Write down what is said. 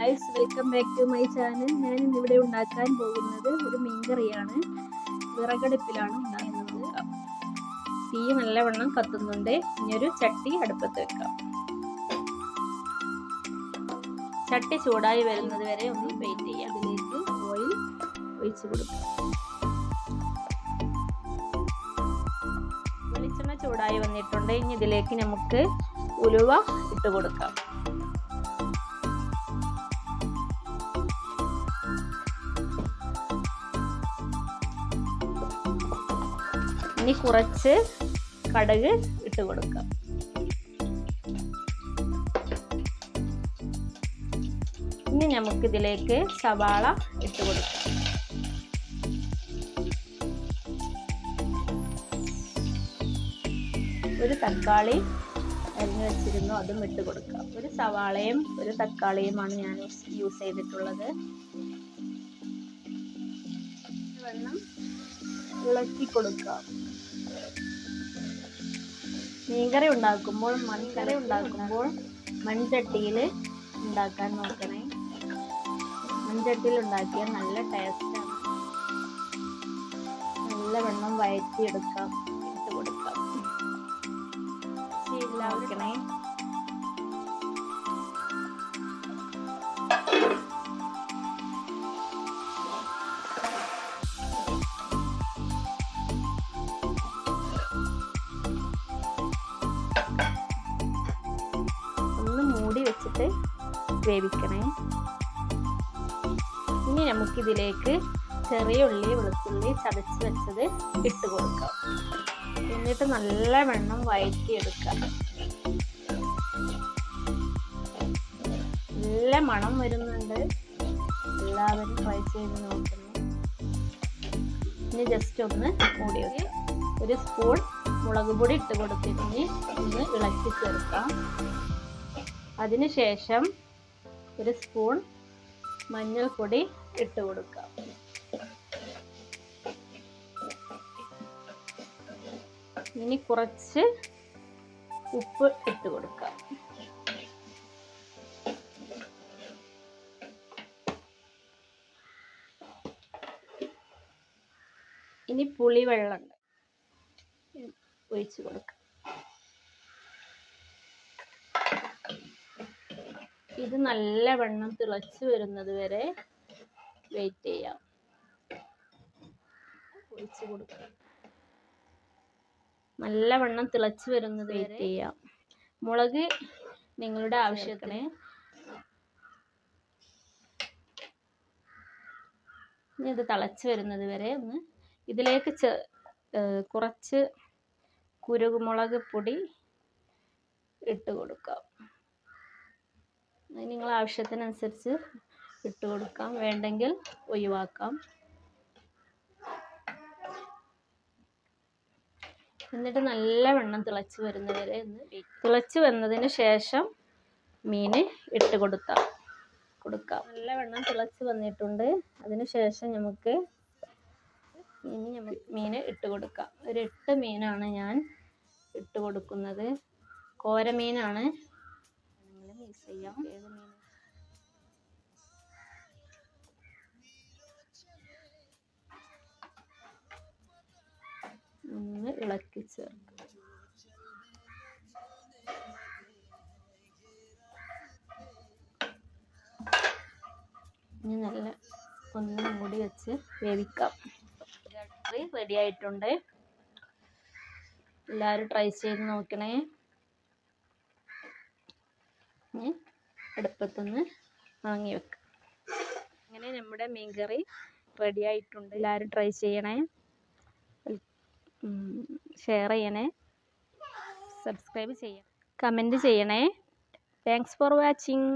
Guys welcome back to my channel ഞാൻ ഇന്ന് ഇവിടെ ഉണ്ടാക്കാൻ പോകുന്നത് ഒരു മീൻകറിയാണ്. വിറകടുപ്പിലാണ് ഉണ്ടാക്കുന്നത്. തീ നല്ലവണ്ണം കത്തുന്നുണ്ട്. ഇനി ഒരു ചട്ടി അടുപ്പത്ത് വെക്കാം. ചട്ടി ചൂടായി വരുന്നത് വരെ ഒന്ന് വെയിറ്റ് ചെയ്യാം. അതിലേക്ക് ഓയിൽ ഒഴിച്ചു കൊടുക്കാം. വെളിച്ചെണ്ണ ചൂടായി വന്നിട്ടുണ്ട്. ഇനി ഇതിലേക്ക് നമുക്ക് ഉലുവ ഇട്ട് കൊടുക്കാം. ഇനി കുറച്ച് കടുക് ഇട്ട് കൊടുക്കാം. ഇനി നമുക്ക് ഇതിലേക്ക് സവാള ഇട്ട് കൊടുക്കാം. ഒരു തക്കാളി അരിഞ്ഞു വെച്ചിരുന്നു അതും ഇട്ട് കൊടുക്കാം. ഒരു സവാളയും ഒരു തക്കാളിയുമാണ് ഞാൻ യൂസ് ചെയ്തിട്ടുള്ളത്. വെള്ളം ഇളക്കി കൊടുക്കാം. മീൻകറി ഉണ്ടാക്കുമ്പോൾ മൺകറി ഉണ്ടാക്കുമ്പോൾ മൺചട്ടിയിൽ ഉണ്ടാക്കാൻ നോക്കണേ. മൺചട്ടിയിൽ ഉണ്ടാക്കിയാൽ നല്ല ടേസ്റ്റാണ് നല്ല വെണ്ണം വയറ്റിയെടുക്കാം. ഇട്ട് കൊടുക്കാം. ശീലാക്കണേ വെച്ചിട്ട് വേവിക്കണേ. ഇനി നമുക്കിതിലേക്ക് ചെറിയ ഉള്ളി വെളുത്തുള്ളി ചതച്ച് വെച്ചത് ഇട്ട് കൊടുക്കാം. എന്നിട്ട് നല്ല വെണ്ണം വഴറ്റിയെടുക്കാം നല്ല മണം വരുന്നുണ്ട്. എല്ലാവരും ട്രൈ ചെയ്ത് നോക്കുന്നു ഇനി ജസ്റ്റ് ഒന്ന് മൂടി ഒരു സ്പൂൺ മുളക് പൊടി ഇട്ട് കൊടുത്തിട്ട് ഒന്ന് ഇളക്കി ചേർക്കാം. അതിനുശേഷം ഒരു സ്പൂൺ മഞ്ഞൾപ്പൊടി ഇട്ട് കൊടുക്കാം. ഇനി കുറച്ച് ഉപ്പ് ഇട്ട് കൊടുക്കാം. ഇനി പുളിവെള്ളം ഒഴിച്ചു കൊടുക്കാം. ഇത് നല്ല വെണ്ണം തിളച്ച് വരുന്നത് വരെ വെയിറ്റ് ചെയ്യാം. ഒഴിച്ച് കൊടുക്കാം. നല്ല വെണ്ണം തിളച്ച് വരുന്നത് വെയിറ്റ് ചെയ്യാം. മുളക് നിങ്ങളുടെ ആവശ്യത്തിന്. ഇനി ഇത് തിളച്ച് വരുന്നത് വരെ ഒന്ന് ഇതിലേക്ക് ചെ കുറച്ച് കുരുമുളക് പൊടി ഇട്ട് കൊടുക്കാം. അത് നിങ്ങളെ ആവശ്യത്തിനനുസരിച്ച് ഇട്ട് കൊടുക്കാം വേണ്ടെങ്കിൽ ഒഴിവാക്കാം. എന്നിട്ട് നല്ല വെണ്ണം തിളച്ച് വരുന്നവരെ ഒന്ന് തിളച്ച് വന്നതിന് ശേഷം മീൻ ഇട്ട് കൊടുത്താം കൊടുക്കാം. നല്ല വെണ്ണം തിളച്ച് വന്നിട്ടുണ്ട്. അതിന് ശേഷം നമുക്ക് ഇനി നമുക്ക് മീൻ ഇട്ട് കൊടുക്കാം. ഒരു എട്ട് മീനാണ് ഞാൻ ഇട്ട് കൊടുക്കുന്നത്. കോരമീനാണ് യൂസ് ചെയ്യാം ഏത് മീൻ ഒന്ന് ഇളക്കി ചേർക്കാം ഇനി നല്ല ഒന്ന് മൂടി വെച്ച് വേവിക്കാം. റെഡി ആയിട്ടുണ്ട്. എല്ലാവരും ട്രൈ ചെയ്ത് നോക്കണേ. ഇനി അടുപ്പത്തൊന്ന് വാങ്ങി വെക്കാം. അങ്ങനെ നമ്മുടെ മീൻകറി റെഡി ആയിട്ടുണ്ട്. എല്ലാവരും ട്രൈ ചെയ്യണേ. ഷെയർ ചെയ്യണേ. സബ്സ്ക്രൈബ് ചെയ്യണം കമന്റ് ചെയ്യണേ. Thanks for watching